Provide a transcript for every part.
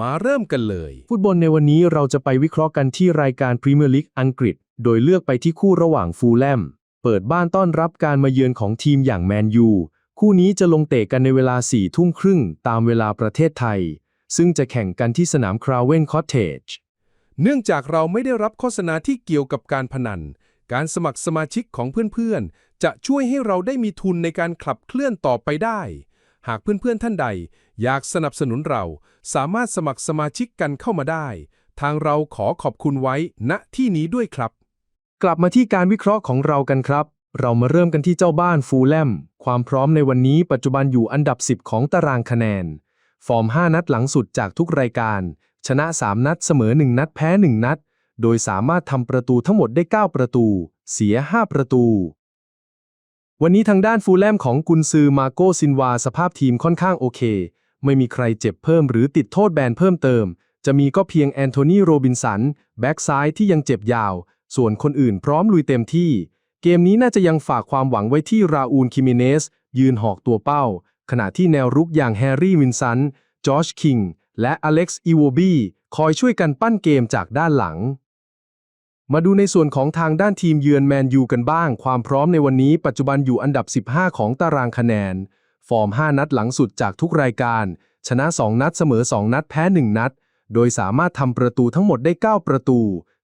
มาเริ่มกันเลย ฟุตบอลในวันนี้เราจะไปวิเคราะห์กันที่รายการพรีเมียร์ลีกอังกฤษ โดยเลือกไปที่คู่ระหว่างฟูลแลม เปิดบ้านต้อนรับการมาเยือนของทีมอย่างแมนยู คู่นี้จะลงเตะกันในเวลา4ทุ่มครึ่งตามเวลาประเทศไทย ซึ่งจะแข่งกันที่สนามคราเวนคอตเทจ เนื่องจากเราไม่ได้รับโฆษณาที่เกี่ยวกับการพนัน การสมัครสมาชิกของเพื่อนๆ จะช่วยให้เราได้มีทุนในการขับเคลื่อนต่อไปได้ หากเพื่อนๆท่านใด อยากสนับสนุนเราสามารถสมัครสมาชิกกันเข้ามาได้ ทางเราขอขอบคุณไว้ณที่นี้ด้วยครับ กลับมาที่การวิเคราะห์ของเรากันครับ เรามาเริ่มกันที่เจ้าบ้านฟูลแลม ความพร้อมในวันนี้ปัจจุบันอยู่อันดับ 10 ของตารางคะแนน ฟอร์ม 5 นัดหลังสุดจากทุกรายการ ชนะ 3 นัดเสมอ 1 นัดแพ้ 1 นัด โดยสามารถทำประตูทั้งหมดได้ 9 ประตู เสีย 5 ประตูวันนี้ทางด้านฟูลแลมของกุนซือมาโกซินวาสภาพทีมค่อนข้างโอเค ไม่มีใครเจ็บเพิ่มหรือติดโทษแบนเพิ่มเติม จะมีก็เพียงแอนโทนีโรบินสัน แบ็กซ้ายที่ยังเจ็บยาว ส่วนคนอื่นพร้อมลุยเต็มที่ เกมนี้น่าจะยังฝากความหวังไว้ที่ราอูลคิมิเนส ยืนหอกตัวเป้า ขณะที่แนวรุกอย่างแฮร์รี่วินสัน จอชคิง และอเล็กซ์อีโวบีคอยช่วยกันปั้นเกมจากด้านหลังมาดูในส่วนของทางด้านทีมเยือนแมนยูกันบ้าง ความพร้อมในวันนี้ปัจจุบันอยู่อันดับ 15 ของตารางคะแนน ฟอร์ม 5 นัดหลังสุดจากทุกรายการ ชนะ 2 นัดเสมอ 2 นัดแพ้ 1 นัด โดยสามารถทำประตูทั้งหมดได้ 9 ประตู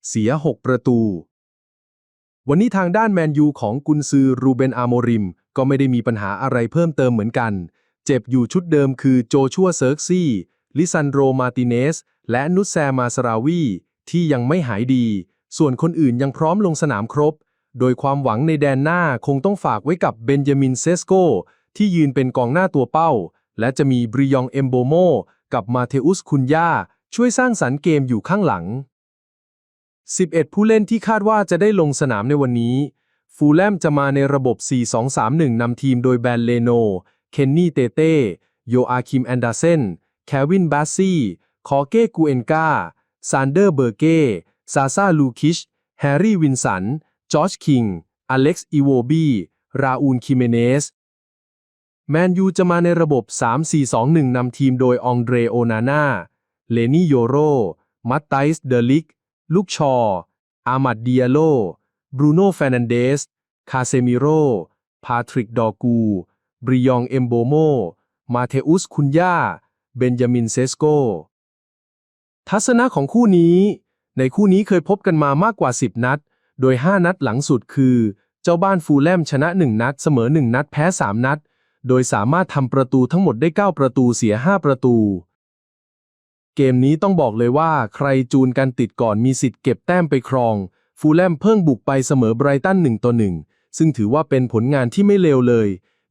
เสีย 6 ประตู วันนี้ทางด้านแมนยูของกุนซือรูเบนอาโมริม ก็ไม่ได้มีปัญหาอะไรเพิ่มเติมเหมือนกัน เจ็บอยู่ชุดเดิมคือโจชัวเซิร์กซี่ ลิซันโดมาติเนส และนุสแซมาสราวีที่ยังไม่หายดี ส่วนคนอื่นยังพร้อมลงสนามครบ โดยความหวังในแดนหน้าคงต้องฝากไว้กับเบนจามินเซสโก ที่ยืนเป็นกองหน้าตัวเป้า และจะมีบริยองเอมโบโมกับมาเทอุสคุนยาช่วยสร้างสรรค์เกมอยู่ข้างหลัง 11 ผู้เล่นที่คาดว่าจะได้ลงสนามในวันนี้ ฟูลแลมจะมาในระบบ 4-2-3-1 นำทีมโดยแบนเลโน เคนนี่เตเต้ โยอาคิมแอนดาเซน แควินบาซี่ คอเก้กูเอนกาซานเดอร์เบอร์เก้ ซาซาลูคิช แฮร์รี่วินสัน จอร์จคิง อเล็กซ์อีโวบี ราอูลคิเมเนส แมนยูจะมาในระบบ 3-4-2-1 นำทีมโดยองเดรโอนาน่า เลนี่โยโร มัตไตส์เดลิก ลูกชอ อามัดเดียโล บรูโน่เฟรนันเดส คาเซมิโร พาทริกดอกู บริยองเอมโบโม มาเทอุสคุนยาเบนจามินเซสโก ทัศนะของคู่นี้ ในคู่นี้เคยพบกันมามากกว่า 10 นัด โดย 5 นัดหลังสุดคือ เจ้าบ้านฟูลแลมชนะ 1 นัด เสมอ 1 นัด แพ้ 3 นัด โดยสามารถทำประตูทั้งหมดได้ 9 ประตูเสีย 5 ประตู เกมนี้ต้องบอกเลยว่าใครจูนกันติดก่อนมีสิทธิ์เก็บแต้มไปครอง ฟูลแลมเพิ่งบุกไปเสมอไบรตัน1ต่อ1ซึ่งถือว่าเป็นผลงานที่ไม่เลวเลย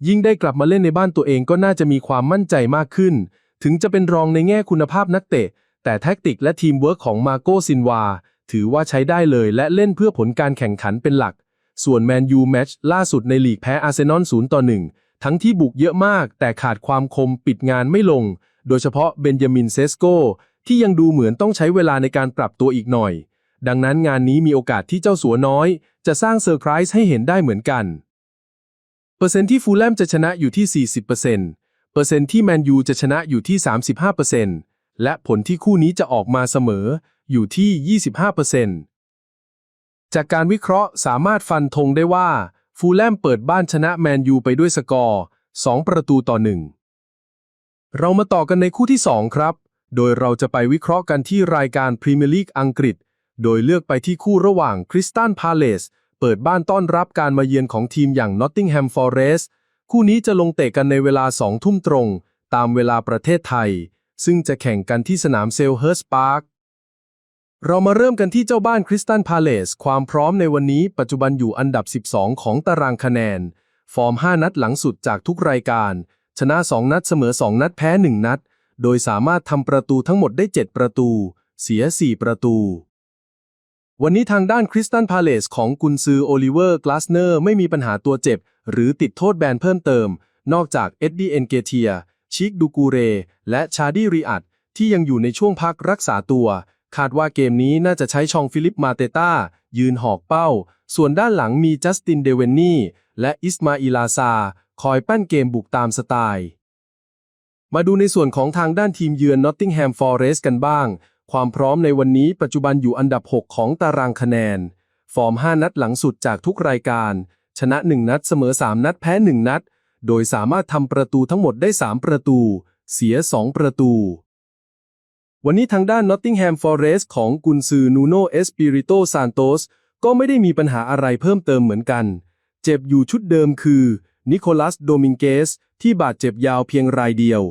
ยิ่งได้กลับมาเล่นในบ้านตัวเองก็น่าจะมีความมั่นใจมากขึ้น ถึงจะเป็นรองในแง่คุณภาพนักเตะ แต่แท็กติกและทีมเวิร์กของมาโกซินวาถือว่าใช้ได้เลยและเล่นเพื่อผลการแข่งขันเป็นหลัก ส่วนแมนยูแมตช์ล่าสุดในลีกแพ้อาร์เซนอล0ต่อ1 ทั้งที่บุกเยอะมากแต่ขาดความคมปิดงานไม่ลง โดยเฉพาะเบนจามินเซสโกที่ยังดูเหมือนต้องใช้เวลาในการปรับตัวอีกหน่อย ดังนั้นงานนี้มีโอกาสที่เจ้าสัวน้อย จะสร้างเซอร์ไพรส์ให้เห็นได้เหมือนกัน เปอร์เซ็นต์ที่ฟูลแลมจะชนะอยู่ที่ 40%เปอร์เซ็นต์ที่แมนยูจะชนะอยู่ที่ 35%และผลที่คู่นี้จะออกมาเสมออยู่ที่ 25%จากการวิเคราะห์สามารถฟันธงได้ว่า ฟูลแลมเปิดบ้านชนะแมนยูไปด้วยสกอร์ 2 ประตูต่อ 1 เรามาต่อกันในคู่ที่ 2 ครับ โดยเราจะไปวิเคราะห์กันที่รายการพรีเมียร์ลีกอังกฤษ โดยเลือกไปที่คู่ระหว่างคริสตันพาเลสเปิดบ้านต้อนรับการมาเยือนของทีมอย่างนอตติงแฮมฟอร์เรสคู่นี้จะลงเตะกันในเวลา 2 ทุ่มตรง ตามเวลาประเทศไทย ซึ่งจะแข่งกันที่สนามเซลเฮิร์สพาร์ค เรามาเริ่มกันที่เจ้าบ้านคริสตันพาเลสความพร้อมในวันนี้ปัจจุบันอยู่อันดับ 12 ของตารางคะแนน ฟอร์ม 5 นัดหลังสุดจากทุกรายการ ชนะ 2 นัดเสมอ 2 นัดแพ้ 1 นัด โดยสามารถทำประตูทั้งหมดได้ 7 ประตู เสีย 4 ประตู วันนี้ทางด้านคริสตันพาเลสของกุนซือโอลิเวอร์กลาสเนอร์ไม่มีปัญหาตัวเจ็บ หรือติดโทษแบนเพิ่มเติม นอกจากเอ็ดดี้เอนเกเทียชิกดูกูเร และชาดีริอัดที่ยังอยู่ในช่วงพักรักษาตัว คาดว่าเกมนี้น่าจะใช้ชองฟิลิปมาเตต้า ยืนหอกเป้า ส่วนด้านหลังมีจัสตินเดเวนนี่ และอิสมาอิลาซา คอยปั้นเกมบุกตามสไตล์ มาดูในส่วนของทางด้านทีมเยือน Nottingham Forest กันบ้าง ความพร้อมในวันนี้ปัจจุบันอยู่อันดับ 6 ของตารางคะแนน ฟอร์ม 5 นัดหลังสุดจากทุกรายการ ชนะ 1 นัดเสมอ 3 นัดแพ้ 1 นัด โดยสามารถทำประตูทั้งหมดได้ 3 ประตู เสีย 2 ประตู วันนี้ทางด้าน Nottingham Forest ของกุนซือนูโนเอสปิริโตซานโตสก็ไม่ได้มีปัญหาอะไรเพิ่มเติมเหมือนกัน เจ็บอยู่ชุดเดิมคือนิโคลัสโดมิงเกสที่บาดเจ็บยาวเพียงรายเดียว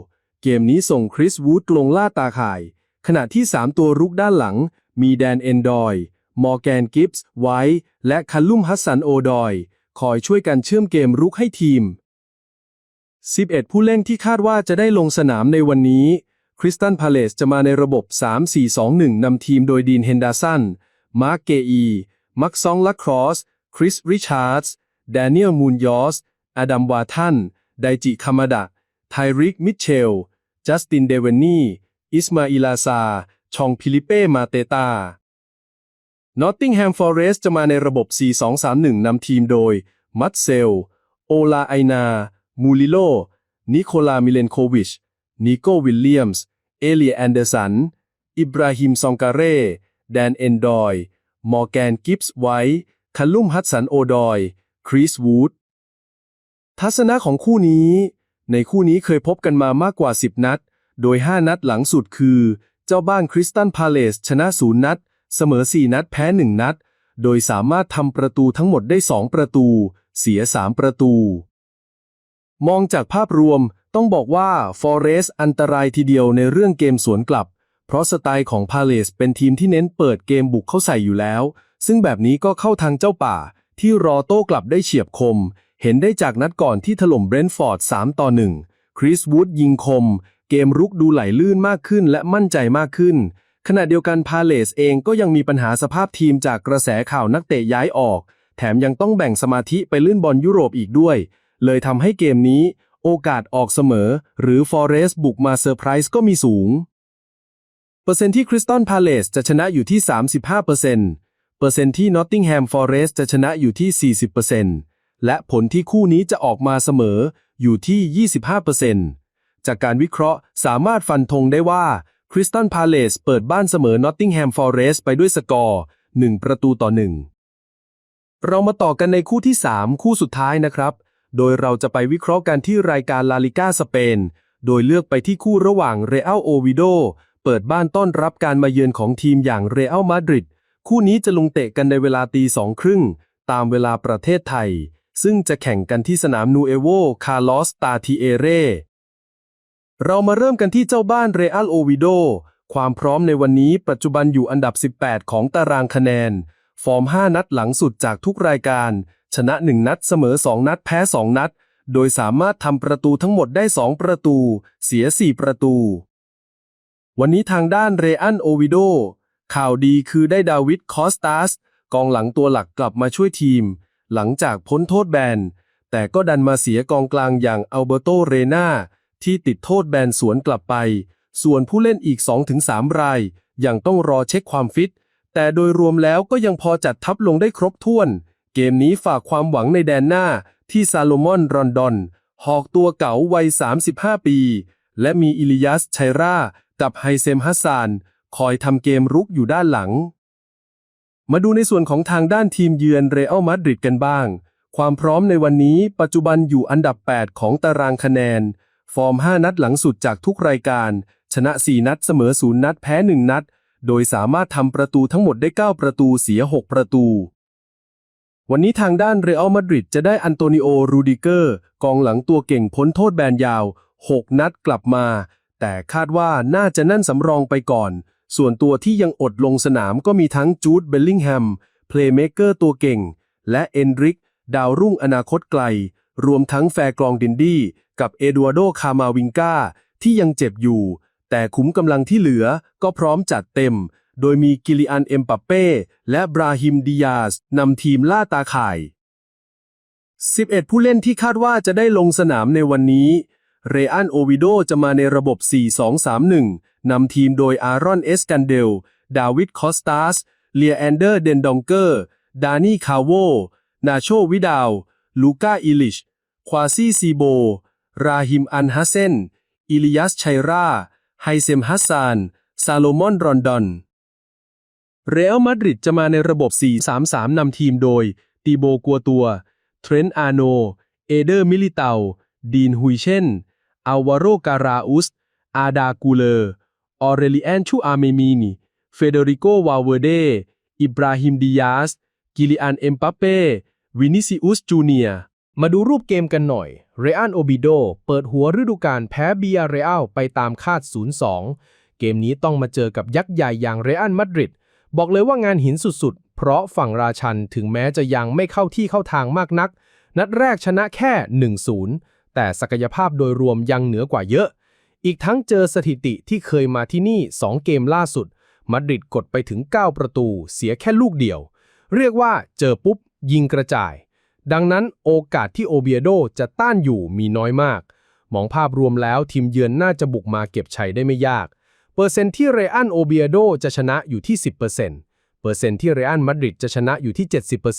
เกมนี้ส่งคริสวูดลงล่าตาข่าย ขณะที่ 3 ตัวรุกด้านหลัง มีแดนเอนดอย มอร์แกนกิฟส์ไว้ และคัลลุ่มฮัสสันโอดอย คอยช่วยกันเชื่อมเกมรุกให้ทีม 11 ผู้เล่นที่คาดว่าจะได้ลงสนามในวันนี้ คริสตันพาเลสจะมาในระบบ 3-4-2-1 นำทีมโดยดีนเฮนดาสัน มาร์กเกอี มักซองลัคครอส คริสริชาร์ดส์แดเนียลมูนยอส อดัมวาทัน ไดจิคามาดะ ไทริก มิทเชล จัสติน เดเวนนี่ อิสมาอิลาซา ชองพิลิเป้ มาเตตานอตติงแฮมฟอเรสต์จะมาในระบบ 4-2-3-1 นำทีมโดย มัตเซล โอลาไอนา มูลิโล นิโคลา มิเลนโควิช นิโกวิลเลียมส์ เอเลียแอนเดอร์สัน อิบราฮิมซองการเร่ แดนเอนดอย มอร์แกนกิฟส์ไว้คัลลุ่มฮัตสันโอดอย คริสวูด ทัศนะของคู่นี้ ในคู่นี้เคยพบกันมามากกว่า 10 นัด โดย 5 นัดหลังสุดคือ เจ้าบ้านคริสตันพาเลสชนะ 0 นัด เสมอ 4 นัดแพ้ 1 นัด โดยสามารถทำประตูทั้งหมดได้ 2 ประตู เสีย 3 ประตู มองจากภาพรวม ต้องบอกว่าฟอเรส์อันตรายทีเดียวในเรื่องเกมสวนกลับ เพราะสไตล์ของพาเลสเป็นทีมที่เน้นเปิดเกมบุกเข้าใส่อยู่แล้ว ซึ่งแบบนี้ก็เข้าทางเจ้าป่า ที่รอโต้กลับได้เฉียบคม เห็นได้จากนัดก่อนที่ถล่มเบรนท์ฟอร์ด 3 ต่อ 1 คริสวูดยิงคม เกมรุกดูไหลลื่นมากขึ้นและมั่นใจมากขึ้น ขณะเดียวกันพาเลสเองก็ยังมีปัญหาสภาพทีมจากกระแสข่าวนักเตะย้ายออก แถมยังต้องแบ่งสมาธิไปลื่นบอลยุโรปอีกด้วย เลยทำให้เกมนี้ โอกาสออกเสมอ หรือฟอเรสต์บุกมาเซอร์ไพรส์ก็มีสูง เปอร์เซ็นต์ที่คริสตัลพาเลสจะชนะอยู่ที่ 35%เปอร์เซ็นต์เปอร์เซ็นต์ที่นอตติงแฮมฟอเรสต์จะชนะอยู่ที่ 40%และผลที่คู่นี้จะออกมาเสมออยู่ที่ 25%จากการวิเคราะห์สามารถฟันธงได้ว่าคริสตัลพาเลสเปิดบ้านเสมอนอตติงแฮมฟอเรสต์ไปด้วยสกอร์ 1 ประตูต่อ 1 เรามาต่อกันในคู่ที่ 3 คู่สุดท้ายนะครับ โดยเราจะไปวิเคราะห์กันที่รายการลาลิก้าสเปน โดยเลือกไปที่คู่ระหว่างเรอัลโอวิโดเปิดบ้านต้อนรับการมาเยือนของทีมอย่างเรอัลมาดริด คู่นี้จะลงเตะกันในเวลาตีสองครึ่ง ตามเวลาประเทศไทย ซึ่งจะแข่งกันที่สนามนูเอโวคาร์ลอสตาทีเอเรเรามาเริ่มกันที่เจ้าบ้านเรอัลโอวิโดความพร้อมในวันนี้ปัจจุบันอยู่อันดับ 18 ของตารางคะแนน ฟอร์ม 5 นัดหลังสุดจากทุกรายการ ชนะ 1 นัดเสมอ 2 นัดแพ้ 2 นัด โดยสามารถทำประตูทั้งหมดได้ 2 ประตู เสีย 4 ประตู วันนี้ทางด้านเรอันโอวิโด ข่าวดีคือได้ดาวิดคอสตาส กองหลังตัวหลักกลับมาช่วยทีม หลังจากพ้นโทษแบน แต่ก็ดันมาเสียกองกลางอย่างอัลเบโตเรนาที่ติดโทษแบนสวนกลับไป ส่วนผู้เล่นอีก 2-3 รายยังต้องรอเช็คความฟิต แต่โดยรวมแล้วก็ยังพอจัดทัพลงได้ครบถ้วน เกมนี้ฝากความหวังในแดนหน้าที่ซาโลมอนรอนดอน หอกตัวเก๋าวัย 35 ปี และมีอิลิยัสชัยรา กับไฮเซมฮัสซาน คอยทำเกมรุกอยู่ด้านหลัง มาดูในส่วนของทางด้านทีมเยือนเรอัลมาดริดกันบ้าง ความพร้อมในวันนี้ปัจจุบันอยู่อันดับ 8 ของตารางคะแนน ฟอร์ม 5 นัดหลังสุดจากทุกรายการ ชนะ 4 นัดเสมอ 0 นัดแพ้ 1 นัด โดยสามารถทำประตูทั้งหมดได้ 9 ประตูเสีย 6 ประตู วันนี้ทางด้านเรอัลมาดริดจะได้อันโตนิโอ รูดิเกอร์ กองหลังตัวเก่งพ้นโทษแบนยาว 6 นัดกลับมา แต่คาดว่าน่าจะนั่นสำรองไปก่อน ส่วนตัวที่ยังอดลงสนามก็มีทั้งจูดเบลลิงแฮม เพลย์เมเกอร์ตัวเก่ง และเอนริก ดาวรุ่งอนาคตไกล รวมทั้งแฟร์กรองดินดี้ กับเอดัวโด คามาวิงกาที่ยังเจ็บอยู่ แต่ขุมกำลังที่เหลือก็พร้อมจัดเต็ม โดยมีกิลิอันเอ็มปัปเป้ และบราฮิมดิยาสนำทีมล่าตาข่าย 11 ผู้เล่นที่คาดว่าจะได้ลงสนามในวันนี้ เรอันโอวิโดจะมาในระบบ 4-2-3-1 นำทีมโดยอารอนเอสกันเดล ดาวิดคอสตาส เลียแอนเดอร์เดนดองเกอร์ ดานี่คาโว นาโชวิดาว ลูก้าอิลิช ควาซีซีโบ ราฮิมอันฮัสเซน อิลิยัสชัยรา ไฮเซมฮัสซาน ซาโลมอนรอนดอน เรอัลมาดริดจะมาในระบบ 4-3-3 นำทีมโดย ตีโบกัวตัว เทรนต์อาโน เอเดอร์มิลิเตา ดีนฮุยเช่นอัลวาโรการาอุส อาดากูเลอร์ ออเรลิแอนชูอาเมมีนีเฟเดริโกวาเวเด อิบราฮิมดิยาส กิลิอันเอ็มปัปเป้ วินิซิอุสจูเนียมาดูรูปเกมกันหน่อย เรอันโอบิโด เปิดหัวฤดูกาลแพ้เบียเรอัลไปตามคาด 0-2 เกมนี้ต้องมาเจอกับยักษ์ใหญ่อย่างเรอันมาดริด บอกเลยว่างานหินสุดๆ เพราะฝั่งราชันถึงแม้จะยังไม่เข้าที่เข้าทางมากนัก นัดแรกชนะแค่ 1-0 แต่ศักยภาพโดยรวมยังเหนือกว่าเยอะ อีกทั้งเจอสถิติที่เคยมาที่นี่ 2 เกมล่าสุด มาดริดกดไปถึง 9 ประตู เสียแค่ลูกเดียว เรียกว่าเจอปุ๊บ ยิงกระจาย ดังนั้นโอกาสที่โอเบียโดจะต้านอยู่มีน้อยมาก มองภาพรวมแล้วทีมเยือนน่าจะบุกมาเก็บชัยได้ไม่ยาก ปอร์เซ็นต์ที่เรอันโอเบียโดจะชนะอยู่ที่ 10%เปอร์เซ็นต์เปอร์เซ็นต์ที่เรอันมาดริดจะชนะอยู่ที่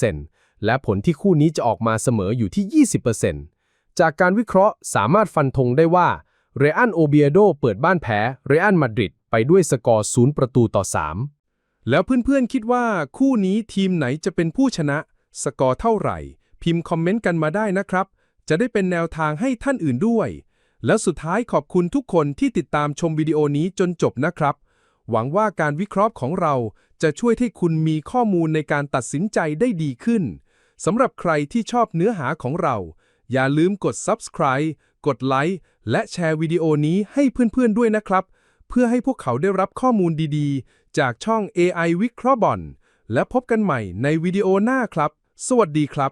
70%และผลที่คู่นี้จะออกมาเสมออยู่ที่ 20%จากการวิเคราะห์สามารถฟันธงได้ว่าเรอันโอเบียโดเปิดบ้านแพ้เรอันมาดริดไปด้วยสกอร์ 0 ประตูต่อ 3 แล้วเพื่อนๆคิดว่าคู่นี้ทีมไหนจะเป็นผู้ชนะ สกอร์เท่าไหร่ พิมพ์คอมเมนต์กันมาได้นะครับ จะได้เป็นแนวทางให้ท่านอื่นด้วย แล้วสุดท้ายขอบคุณทุกคนที่ติดตามชมวิดีโอนี้จนจบนะครับ หวังว่าการวิเคราะห์ของเราจะช่วยให้คุณมีข้อมูลในการตัดสินใจได้ดีขึ้นสำหรับใครที่ชอบเนื้อหาของเรา อย่าลืมกด subscribe กดไลค์และแชร์วิดีโอนี้ให้เพื่อนๆด้วยนะครับ เพื่อให้พวกเขาได้รับข้อมูลดีๆ จากช่อง AI วิเคราะห์บอลและพบกันใหม่ในวิดีโอหน้าครับ สวัสดีครับ